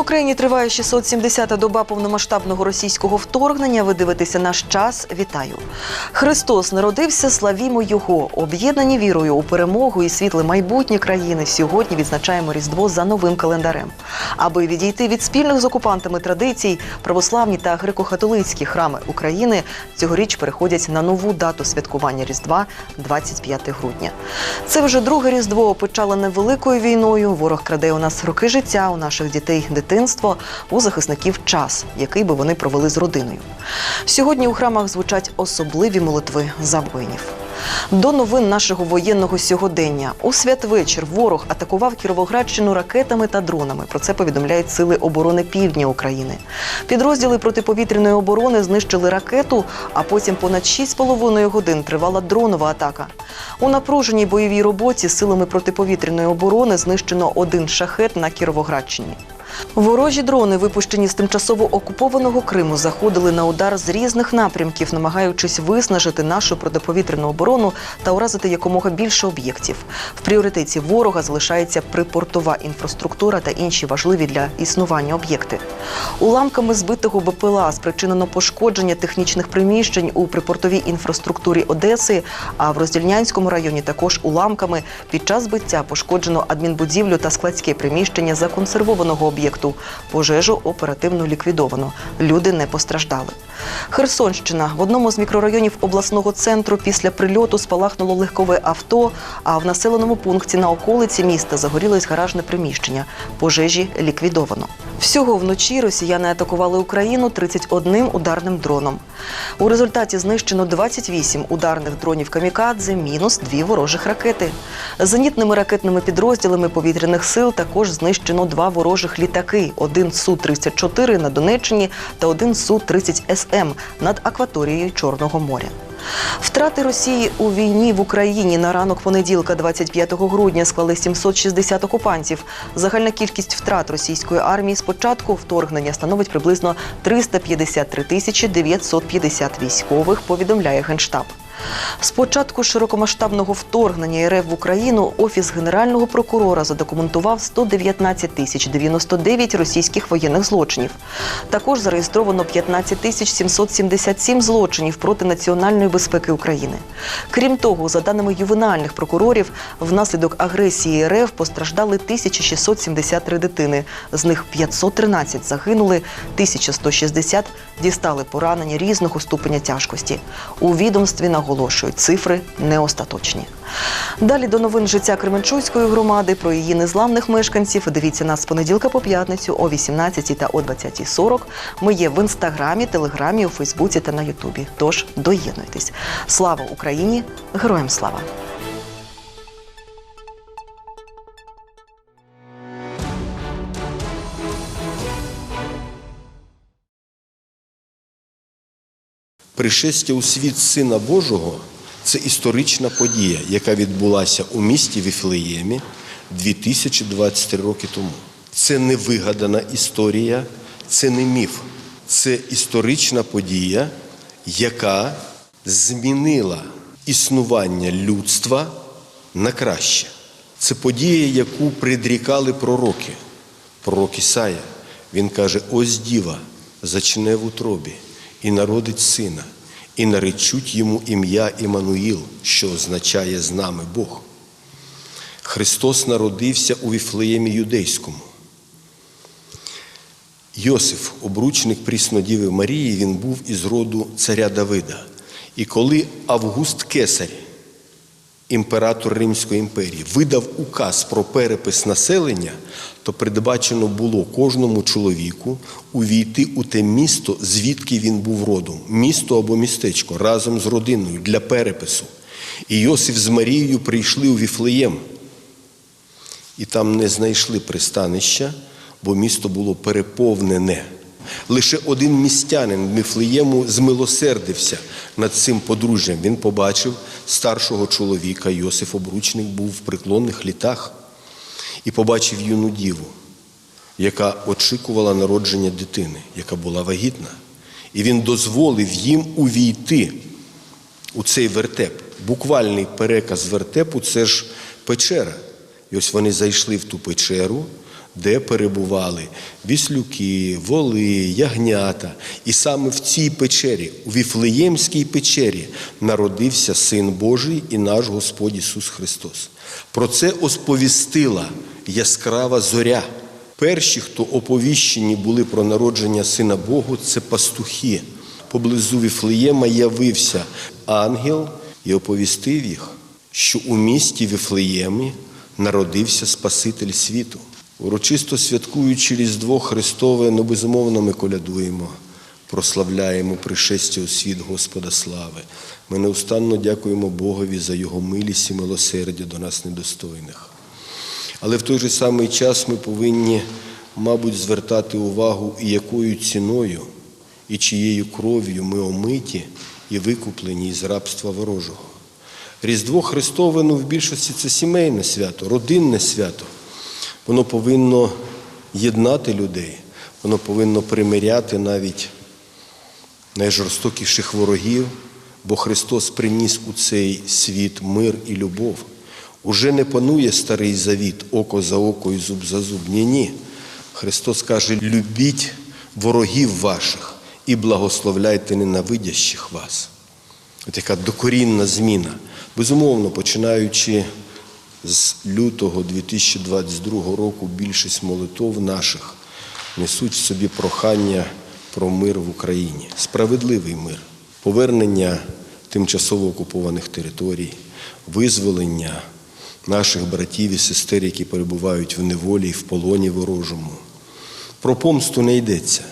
Україні триває 670-та доба повномасштабного російського вторгнення. Ви дивитеся наш час. Вітаю. Христос народився, славімо Його. Об'єднані вірою у перемогу і світле майбутнє країни. Сьогодні відзначаємо Різдво за новим календарем. Аби відійти від спільних з окупантами традицій, православні та греко-католицькі храми України цьогоріч переходять на нову дату святкування Різдва 25 грудня. Це вже друге Різдво опечалене великою війною. Ворог краде у нас роки життя, у наших дітей дитинство, у захисників час, який би вони провели з родиною. Сьогодні у храмах звучать особливі молитви за воїнів. До новин нашого воєнного сьогодення у святвечір ворог атакував Кіровоградщину ракетами та дронами. Про це повідомляють сили оборони півдня України. Підрозділи протиповітряної оборони знищили ракету, а потім понад 6,5 годин тривала дронова атака. У напруженій бойовій роботі силами протиповітряної оборони знищено один шахет на Кіровоградщині. Ворожі дрони, випущені з тимчасово окупованого Криму, заходили на удар з різних напрямків, намагаючись виснажити нашу протиповітряну оборону та уразити якомога більше об'єктів. В пріоритеті ворога залишається припортова інфраструктура та інші важливі для існування об'єкти. Уламками збитого БПЛА спричинено пошкодження технічних приміщень у припортовій інфраструктурі Одеси, а в Роздільнянському районі також уламками під час збиття пошкоджено адмінбудівлю та складське приміщення законсервованого об'єкту. Пожежу оперативно ліквідовано. Люди не постраждали. Херсонщина в одному з мікрорайонів обласного центру після прильоту спалахнуло легкове авто. А в населеному пункті на околиці міста загорілось гаражне приміщення. Пожежі ліквідовано. Всього вночі росіяни атакували Україну 31 ударним дроном. У результаті знищено 28 ударних дронів камікадзе, мінус дві ворожих ракети. Зенітними ракетними підрозділами повітряних сил також знищено два ворожих літаки: один Су-34 на Донеччині та один Су-30 СМ над акваторією Чорного моря. Втрати Росії у війні в Україні на ранок понеділка, 25 грудня, склали 760 окупантів. Загальна кількість втрат російської армії з початку вторгнення становить приблизно 353 тисячі 950 військових, повідомляє Генштаб. З початку широкомасштабного вторгнення РФ в Україну Офіс Генерального прокурора задокументував 119 тисяч 99 російських воєнних злочинів. Також зареєстровано 15 тисяч 777 злочинів проти національної безпеки України. Крім того, за даними ювенальних прокурорів, внаслідок агресії РФ постраждали 1673 дитини. З них 513 загинули, 1160 дістали поранення різного ступеня тяжкості. У відомстві наголошують, цифри не остаточні. Далі до новин життя Кременчуцької громади про її незламних мешканців. Дивіться нас з понеділка по п'ятницю о 18 та о 20.40. Ми є в інстаграмі, телеграмі, у Фейсбуці та на Ютубі. Тож доєднуйтесь. Слава Україні! Героям слава! Пришестя у світ Сина Божого це історична подія, яка відбулася у місті Віфлеємі 2023 роки тому. Це не вигадана історія, це не міф. Це історична подія, яка змінила існування людства на краще. Це подія, яку предрікали пророки. Пророк Ісая. Він каже: ось діва зачне в утробі і народить сина, і наречуть йому ім'я Імануїл, що означає з нами Бог. Христос народився у Віфлеємі Юдейському. Йосиф, обручник пріснодіви Марії, він був із роду царя Давида. І коли Август Кесарь, імператор Римської імперії, видав указ про перепис населення, то передбачено було кожному чоловіку увійти у те місто, звідки він був родом, місто або містечко разом з родиною для перепису. І Йосиф з Марією прийшли у Віфлеєм. І там не знайшли пристанища, бо місто було переповнене. Лише один містянин Міфлеєму змилосердився над цим подружжям. Він побачив старшого чоловіка, Йосиф Обручник був в преклонних літах, і побачив юну діву, яка очікувала народження дитини, яка була вагітна. І він дозволив їм увійти у цей вертеп. Буквальний переказ вертепу це ж печера. І ось вони зайшли в ту печеру, де перебували віслюки, воли, ягнята. І саме в цій печері, у Віфлеємській печері, народився Син Божий і наш Господь Ісус Христос. Про це осповістила яскрава зоря. Перші, хто оповіщені були про народження Сина Богу, це пастухи. Поблизу Віфлеєма явився ангел і оповістив їх, що у місті Віфлеємі народився Спаситель світу. Урочисто святкуючи Різдво Христове, ну безумовно ми колядуємо, прославляємо пришестя у світ Господа слави. Ми неустанно дякуємо Богові за Його милість і милосердя до нас недостойних. Але в той же самий час ми повинні, мабуть, звертати увагу, і якою ціною і чиєю кров'ю ми омиті і викуплені із рабства ворожого. Різдво Христове, ну, в більшості це сімейне свято, родинне свято. Воно повинно єднати людей, воно повинно примиряти навіть найжорстокіших ворогів, бо Христос приніс у цей світ мир і любов. Уже не панує старий завіт, око за око і зуб за зуб. Ні, ні. Христос каже: любіть ворогів ваших і благословляйте ненавидящих вас. От яка докорінна зміна. Безумовно, починаючи з лютого 2022 року, більшість молитов наших несуть в собі прохання про мир в Україні, справедливий мир, повернення тимчасово окупованих територій, визволення наших братів і сестер, які перебувають в неволі і в полоні ворожому. Про помсту не йдеться.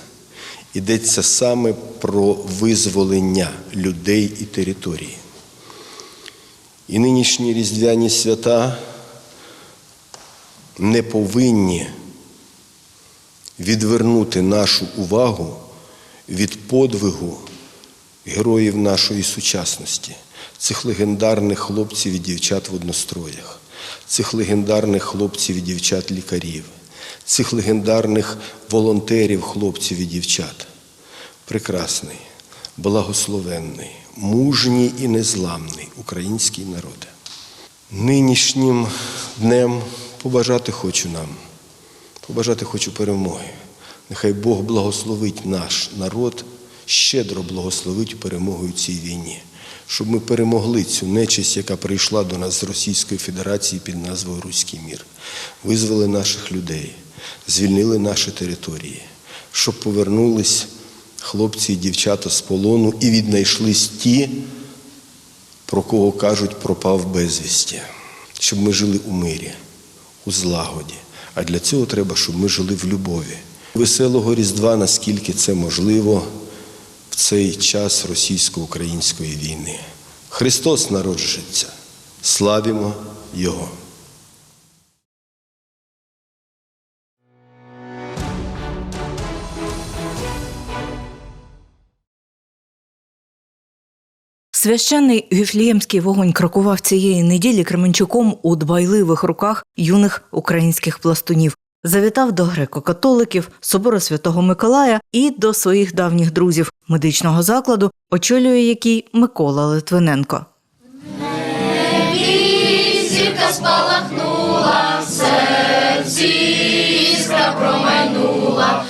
Йдеться саме про визволення людей і території. І нинішні різдвяні свята не повинні відвернути нашу увагу від подвигу героїв нашої сучасності, цих легендарних хлопців і дівчат в одностроях, цих легендарних хлопців і дівчат лікарів, цих легендарних волонтерів, хлопців і дівчат. Прекрасний, благословенний, мужній і незламний український народ. Нинішнім днем побажати хочу нам, побажати хочу перемоги. Нехай Бог благословить наш народ, щедро благословить перемогою цій війні, щоб ми перемогли цю нечисть, яка прийшла до нас з Російської Федерації під назвою Руський мір, визвали наших людей, звільнили наші території, щоб повернулись хлопці і дівчата з полону і віднайшлись ті, про кого кажуть, пропав безвісті, щоб ми жили у мирі, у злагоді. А для цього треба, щоб ми жили в любові. Веселого Різдва, наскільки це можливо в цей час російсько-української війни. Христос народжується. Славімо Його! Священний віфліємський вогонь крокував цієї неділі Кременчуком у дбайливих руках юних українських пластунів. Завітав до греко-католиків, собору святого Миколая і до своїх давніх друзів медичного закладу, очолює який Микола Литвиненко. Зірка спалахнула, серці іскра промайнула,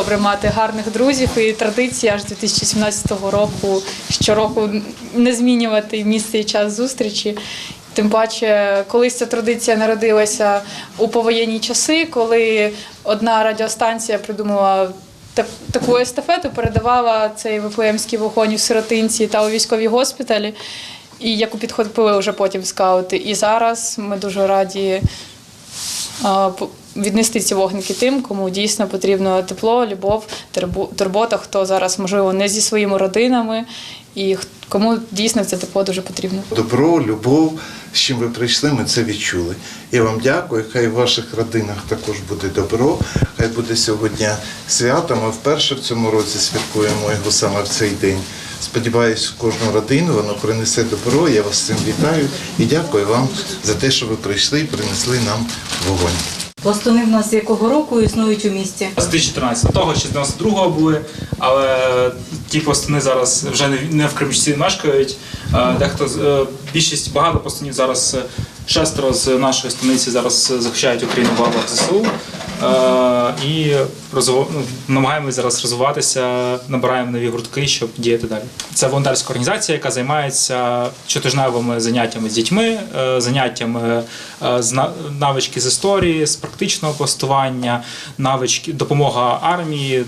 Добре мати гарних друзів і традиції аж 2017 року щороку не змінювати місце і час зустрічі. Тим паче, колись ця традиція народилася у повоєнні часи, коли одна радіостанція придумала таку естафету передавала цей ВПМський вогонь у сиротинці та у військовій госпіталі, і яку підхопили вже потім скаути. І зараз ми дуже раді віднести ці вогники тим, кому дійсно потрібно тепло, любов, турбо- турбота, хто зараз, можливо, не зі своїми родинами, і кому дійсно це тепло дуже потрібно. Добро, любов, з чим ви прийшли, ми це відчули. Я вам дякую. Хай в ваших родинах також буде добро. Хай буде сьогодні свято. Ми вперше в цьому році святкуємо його саме в цей день. Сподіваюсь, кожну родину воно принесе добро. Я вас цим вітаю і дякую вам за те, що ви прийшли і принесли нам вогонь. Пластуни в нас якого року існують у місті? З 2014-го чи з 92-го були, але ті пластуни зараз вже не- в Кримчці мешкають. Е, Дехто е, більшість багато пластунів зараз шестеро з нашої станиці зараз захищають Україну в ЗСУ. Е, І ну, намагаємося зараз розвиватися, набираємо нові гуртки, щоб діяти далі. Це волонтерська організація, яка займається щотижневими заняттями з дітьми, е, заняттями е, з навички з історії, з практичного пластування, навички допомога армії.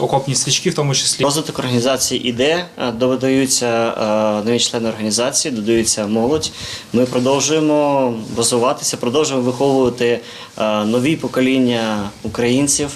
Окопні свічки, в тому числі Розвиток організації іде, е, додаються е, нові члени організації, додаються молодь. Ми продовжуємо розвиватися, продовжуємо виховувати е, нові покоління українців,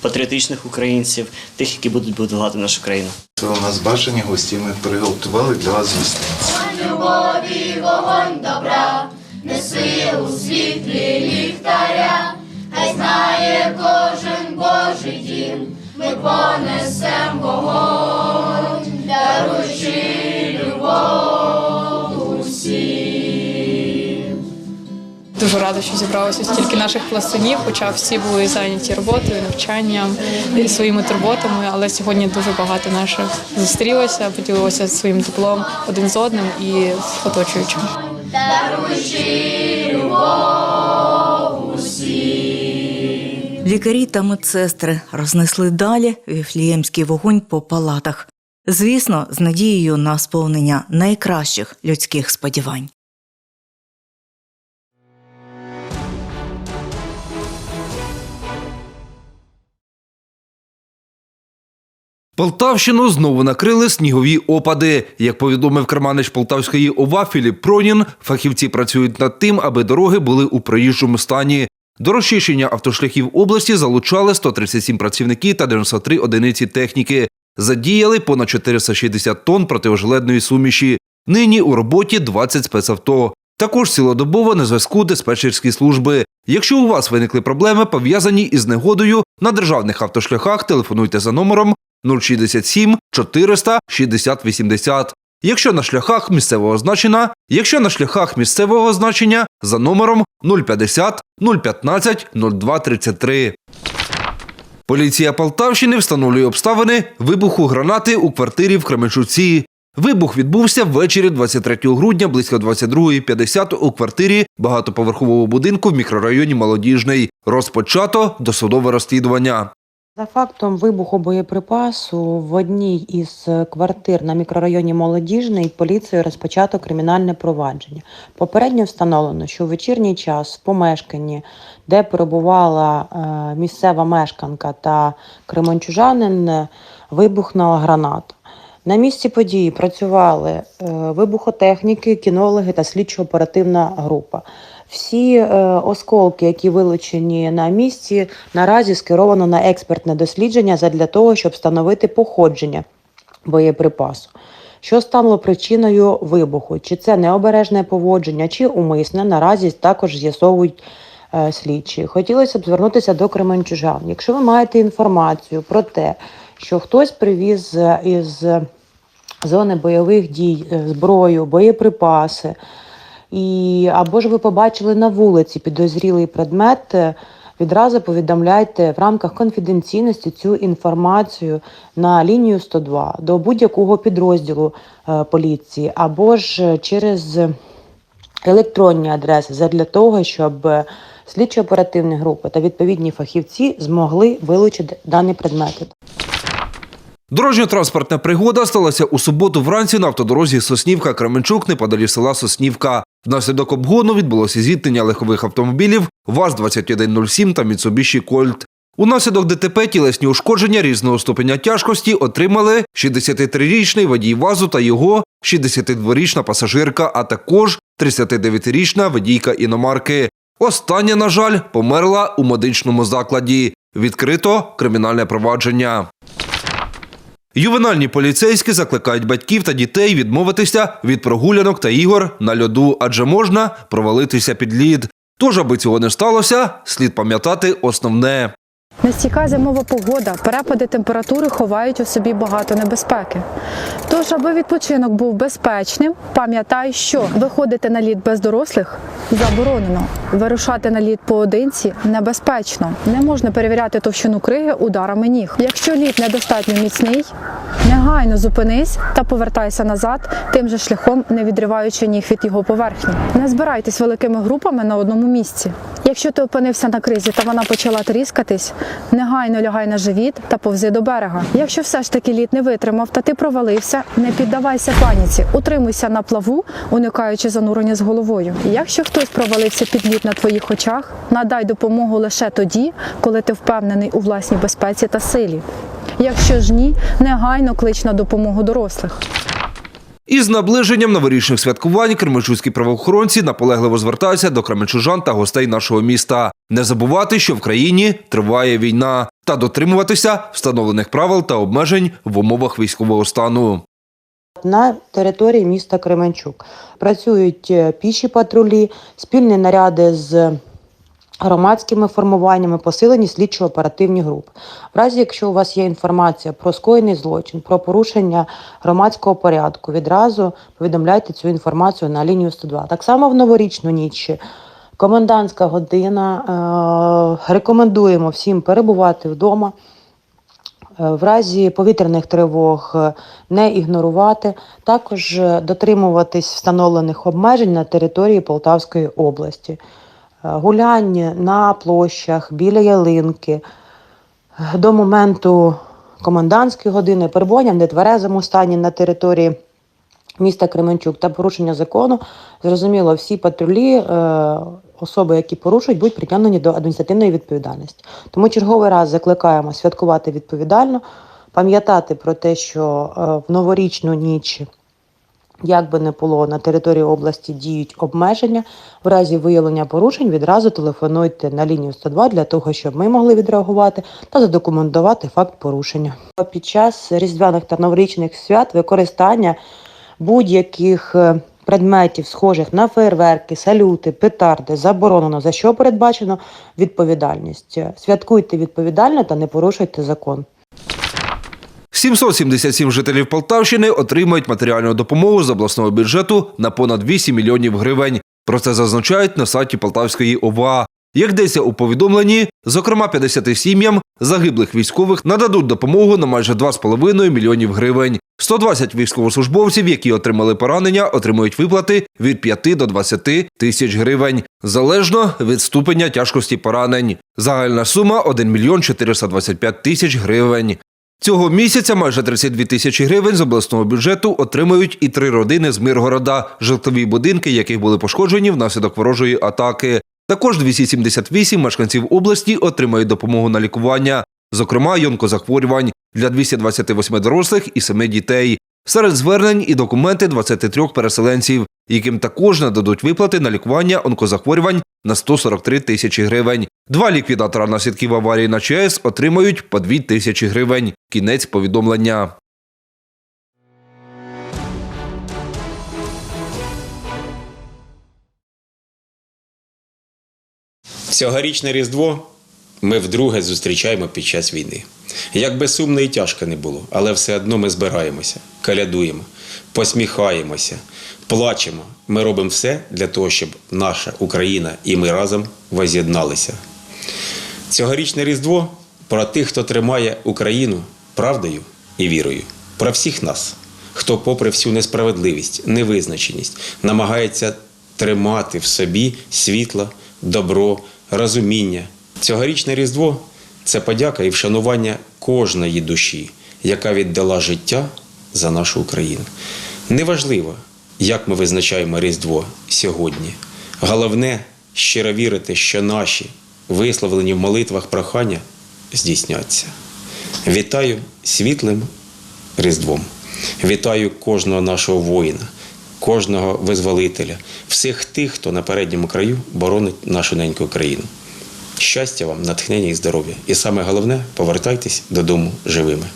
патріотичних українців, тих, які будуть будувати нашу країну. Це у нас бажані гості. Ми приготували для вас гостинці. любові вогонь добра, неси у світлі ліхтаря, хай знає кожен Божий дім, ми понесем вогонь, даруючи любов усім. Дуже рада, що зібралося стільки наших пластунів, хоча всі були зайняті роботою, навчанням і своїми турботами. Але сьогодні дуже багато наших зустрілося, поділилося своїм теплом один з одним і з оточуючим. даруючи любов. Лікарі та медсестри рознесли далі віфліємський вогонь по палатах. Звісно, з надією на сповнення найкращих людських сподівань. Полтавщину знову накрили снігові опади. Як повідомив керманич Полтавської ОВА Філіп Пронін, фахівці працюють над тим, аби дороги були у проїжджому стані. До розчищення автошляхів області залучали 137 працівників та 93 одиниці техніки. Задіяли понад 460 тонн протижеледної суміші. Нині у роботі 20 спецавто. Також цілодобово на зв'язку диспетчерські служби. Якщо у вас виникли проблеми, пов'язані із негодою на державних автошляхах, телефонуйте за номером 067 400 60 80. Якщо на шляхах місцевого значення, якщо на шляхах місцевого значення за номером 050 015 02 33. Поліція Полтавщини встановлює обставини вибуху гранати у квартирі в Кременчуці. Вибух відбувся ввечері 23 грудня близько 22.50 у квартирі багатоповерхового будинку в мікрорайоні Молодіжний. Розпочато досудове розслідування. За фактом вибуху боєприпасу в одній із квартир на мікрорайоні Молодіжний поліцією розпочато кримінальне провадження. Попередньо встановлено, що в вечірній час в помешканні, де перебувала е, місцева мешканка та кременчужанин, е, вибухнула граната. На місці події працювали е, вибухотехніки, кінологи та слідчо-оперативна група. Всі е, осколки, які вилучені на місці, наразі скеровано на експертне дослідження задля того, щоб встановити походження боєприпасу. Що стало причиною вибуху? Чи це необережне поводження, чи умисне, наразі також з'ясовують е, слідчі. Хотілося б звернутися до Кременчужан. Якщо ви маєте інформацію про те, що хтось привіз е, із зони бойових дій зброю, боєприпаси, і або ж ви побачили на вулиці підозрілий предмет, е, відразу повідомляйте в рамках конфіденційності цю інформацію на лінію 102 до будь-якого підрозділу е, поліції, або ж через електронні адреси для того, щоб е, слідчо-оперативні групи та відповідні фахівці змогли вилучити дані предмети. Дорожньо-транспортна пригода сталася у суботу вранці на автодорозі Соснівка Кременчук неподалік села Соснівка. Внаслідок обгону відбулося зіткнення легкових автомобілів ВАЗ-2107 та Mitsubishi Colt. Унаслідок ДТП тілесні ушкодження різного ступеня тяжкості отримали 63-річний водій ВАЗу та його 62-річна пасажирка, а також 39-річна водійка іномарки. Остання, на жаль, померла у медичному закладі. Відкрито кримінальне провадження. Ювенальні поліцейські закликають батьків та дітей відмовитися від прогулянок та ігор на льоду, адже можна провалитися під лід. Тож, аби цього не сталося, слід пам'ятати основне. Нестійка зимова погода, перепади температури ховають у собі багато небезпеки. Тож, аби відпочинок був безпечним, пам'ятай, що виходити на лід без дорослих заборонено. Вирушати на лід поодинці небезпечно. Не можна перевіряти товщину криги ударами ніг. Якщо лід недостатньо міцний, негайно зупинись та повертайся назад, тим же шляхом не відриваючи ніг від його поверхні. Не збирайтесь великими групами на одному місці. Якщо ти опинився на кризі та вона почала тріскатись, негайно лягай на живіт та повзи до берега. Якщо все ж таки лід не витримав та ти провалився, не піддавайся паніці, утримуйся на плаву, уникаючи занурення з головою. Якщо хтось провалився під лід на твоїх очах, надай допомогу лише тоді, коли ти впевнений у власній безпеці та силі. Якщо ж ні, негайно клич на допомогу дорослих. Із наближенням новорічних святкувань кременчуцькі правоохоронці наполегливо звертаються до кременчужан та гостей нашого міста. Не забувати, що в країні триває війна, та дотримуватися встановлених правил та обмежень в умовах військового стану. на території міста Кременчук. Працюють е, піші патрулі, спільні наряди з громадськими формуваннями, посилені слідчо-оперативні групи. В разі, якщо у вас є інформація про скоєний злочин, про порушення громадського порядку, відразу повідомляйте цю інформацію на лінію 102. Так само в новорічну ніч. Комендантська година. Е, рекомендуємо всім перебувати вдома. Е, В разі повітряних тривог е, не ігнорувати, також дотримуватись встановлених обмежень на території Полтавської області, Е, гуляння на площах, біля ялинки е, до моменту комендантської години, перебування в нетверезому стані на території міста Кременчук та порушення закону. Зрозуміло, всі патрулі, е, особи, які порушують, будуть притягнені до адміністративної відповідальності. Тому черговий раз закликаємо святкувати відповідально, пам'ятати про те, що в новорічну ніч. Як би не було на території області діють обмеження. В разі виявлення порушень відразу телефонуйте на лінію 102 для того, щоб ми могли відреагувати та задокументувати факт порушення. Під час різдвяних та новорічних свят використання будь-яких е, предметів, схожих на фейерверки, салюти, петарди, заборонено, за що передбачено відповідальність. Святкуйте відповідально та не порушуйте закон. 777 жителів Полтавщини отримають матеріальну допомогу з обласного бюджету на понад 8 мільйонів гривень. Про це зазначають на сайті Полтавської ОВА. Як йдеться у повідомленні, зокрема 50 сім'ям загиблих військових нададуть допомогу на майже 2,5 мільйонів гривень. 120 військовослужбовців, які отримали поранення, отримують виплати від 5 до 20 тисяч гривень, залежно від ступеня тяжкості поранень. Загальна сума 1 мільйон 425 тисяч гривень. Цього місяця майже 32 тисячі гривень з обласного бюджету отримають і три родини з Миргорода, житлові будинки, яких були пошкоджені внаслідок ворожої атаки. Також 278 мешканців області отримають допомогу на лікування, зокрема й онкозахворювань для 228 дорослих і 7 дітей. Серед звернень і документи 23 переселенців, яким також нададуть виплати на лікування онкозахворювань на 143 тисячі гривень. Два ліквідатора наслідків аварії на ЧАЕС отримають по 2 тисячі гривень. Кінець повідомлення. Цьогорічне Різдво ми вдруге зустрічаємо під час війни. Як би сумно і тяжко не було, але все одно ми збираємося, калядуємо, посміхаємося, плачемо. Ми робимо все для того, щоб наша Україна і ми разом воз'єдналися. Цьогорічне Різдво про тих, хто тримає Україну правдою і вірою, про всіх нас, хто, попри всю несправедливість, невизначеність, намагається тримати в собі світло, добро, розуміння. Цьогорічне Різдво це подяка і вшанування кожної душі, яка віддала життя за нашу Україну. Неважливо, як ми визначаємо Різдво сьогодні. Головне щиро вірити, що наші висловлені в молитвах прохання здійсняться. Вітаю світлим Різдвом. Вітаю кожного нашого воїна, кожного визволителя, всіх тих, хто на передньому краю боронить нашу неньку країну. Щастя вам, натхнення і здоров'я. І саме головне повертайтесь додому живими.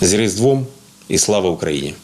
З Різдвом і слава Україні!